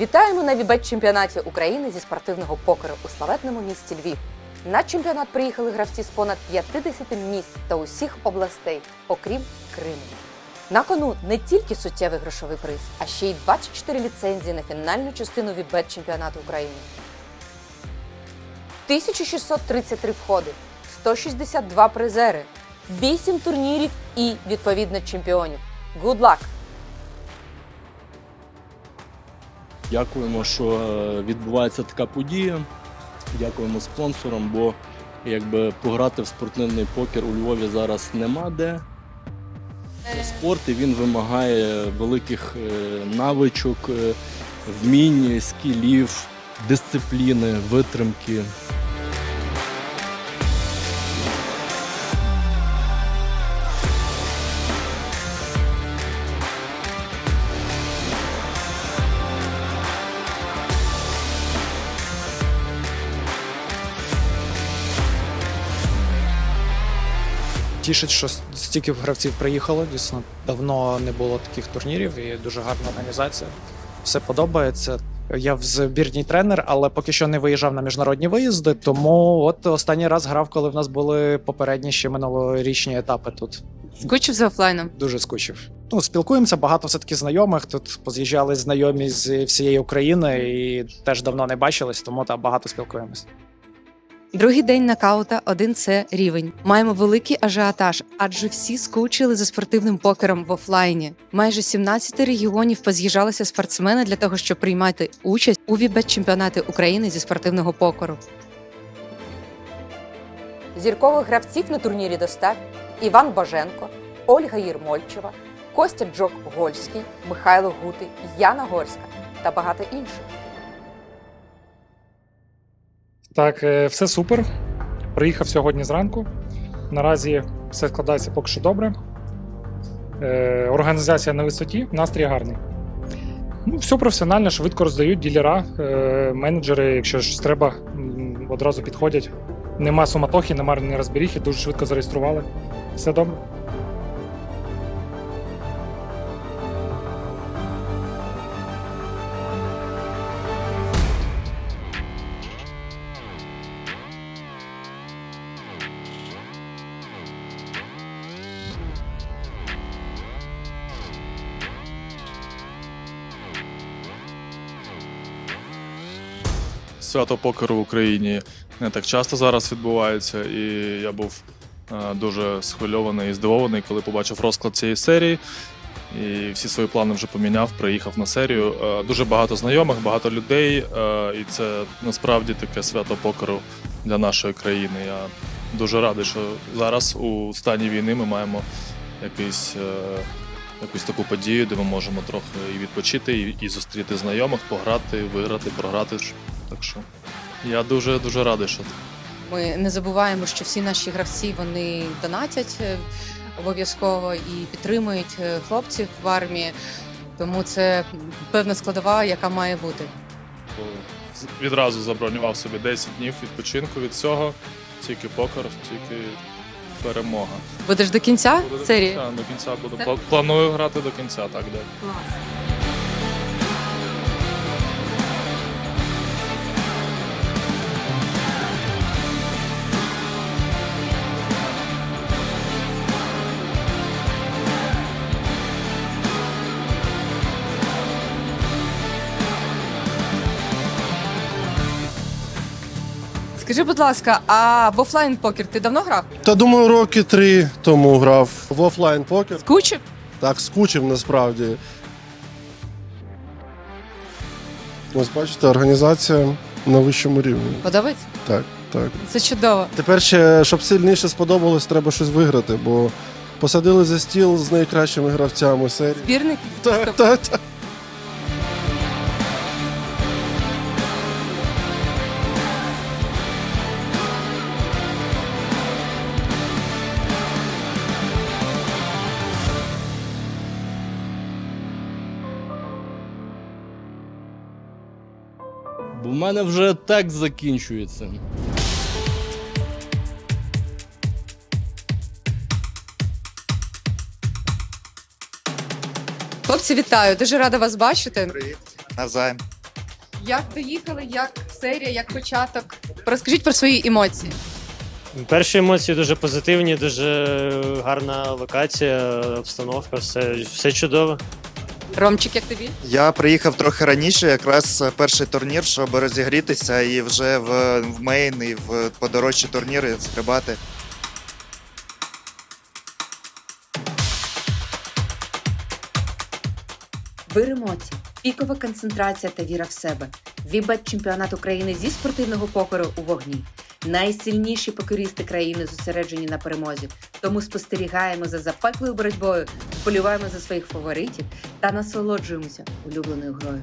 Вітаємо на вібет чемпіонаті України зі спортивного покеру у славетному місті Львів. На чемпіонат приїхали гравці з понад 50 міст та усіх областей, окрім Криму. На кону не тільки суттєвий грошовий приз, а ще й 24 ліцензії на фінальну частину вібет чемпіонату України. 1633 входи, 162 призери, 8 турнірів і відповідно чемпіонів. Good luck! Дякуємо, що е, відбувається така подія. Дякуємо спонсорам, бо якби пограти в спортивний покер у Львові зараз нема де. Спорт і він вимагає великих е, навичок, е, вмінь, скілів, дисципліни, витримки. Тішить, що стільки гравців приїхало. Дійсно, давно не було таких турнірів і дуже гарна організація. Все подобається. Я в збірній тренер, але поки що не виїжджав на міжнародні виїзди. Тому от останній раз грав, коли в нас були попередні ще минулорічні етапи тут. Скучив за офлайном. Дуже скучив. Ну, спілкуємося, багато все-таки знайомих. Тут поз'їжджали знайомі з всієї України і теж давно не бачились, тому та багато спілкуємося. Другий день нокаута, один це рівень. Маємо великий ажіотаж, адже всі скучили за спортивним покером в офлайні. Майже 17 регіонів поз'їжджалися спортсмени для того, щоб приймати участь у вібет чемпіонати України зі спортивного покеру. Зіркових гравців на турнірі достатньо Іван Боженко, Ольга Єрмольчева, Костя Джок Гольський, Михайло Гути, Яна Горська та багато інших. Так, е, все супер. Приїхав сьогодні зранку. Наразі все складається поки що добре. Е, Організація на висоті, настрій гарний. Ну, все професіонально, швидко роздають ділера, е, менеджери, якщо щось треба, одразу підходять. Нема суматохи, нема нерозберіхи, дуже швидко зареєстрували. Все добре. Свято покеру в Україні не так часто зараз відбувається, і я був е, дуже схвильований і здивований, коли побачив розклад цієї серії. І всі свої плани вже поміняв, приїхав на серію. Е, Дуже багато знайомих, багато людей, е, і це насправді таке свято покеру для нашої країни. Я дуже радий, що зараз у стані війни ми маємо якийсь, якусь таку подію, де ми можемо трохи і відпочити, і, і зустріти знайомих, пограти, виграти, програти. Так що я дуже дуже радий, що. Ми не забуваємо, що всі наші гравці вони донатять е, обов'язково і підтримують е, хлопців в армії. Тому це певна складова, яка має бути. Відразу забронював собі 10 днів відпочинку від цього. Тільки покер, тільки перемога. Будеш до кінця Буду до серії? кінця, до кінця буду. Пла- Планую грати до кінця, так, да. Скажи, будь ласка, а в офлайн покер ти давно грав? Та думаю, роки три тому грав в офлайн покер. Скучив? Так скучив насправді. Ось бачите, організація на вищому рівні. Подобається? Так, так. Це чудово. Тепер ще, щоб сильніше сподобалось, треба щось виграти, бо посадили за стіл з найкращими гравцями серії. Збірник? Так, так, так. В мене вже текст закінчується. Хлопці, вітаю! Дуже рада вас бачити. Привіт, Навзаєм. Як доїхали, як серія, як початок? Розкажіть про свої емоції. Перші емоції дуже позитивні, дуже гарна локація, обстановка, все, все чудово. Ромчик, як тобі? Я приїхав трохи раніше, якраз перший турнір, щоб розігрітися і вже в, в мейн і в подорожчі турніри стрибати. Вир емоцій, пікова концентрація та віра в себе. Вібет чемпіонат України зі спортивного покору у вогні. Найсильніші покерісти країни зосереджені на перемозі. Тому спостерігаємо за запеклою боротьбою, вболіваємо за своїх фаворитів та насолоджуємося улюбленою грою.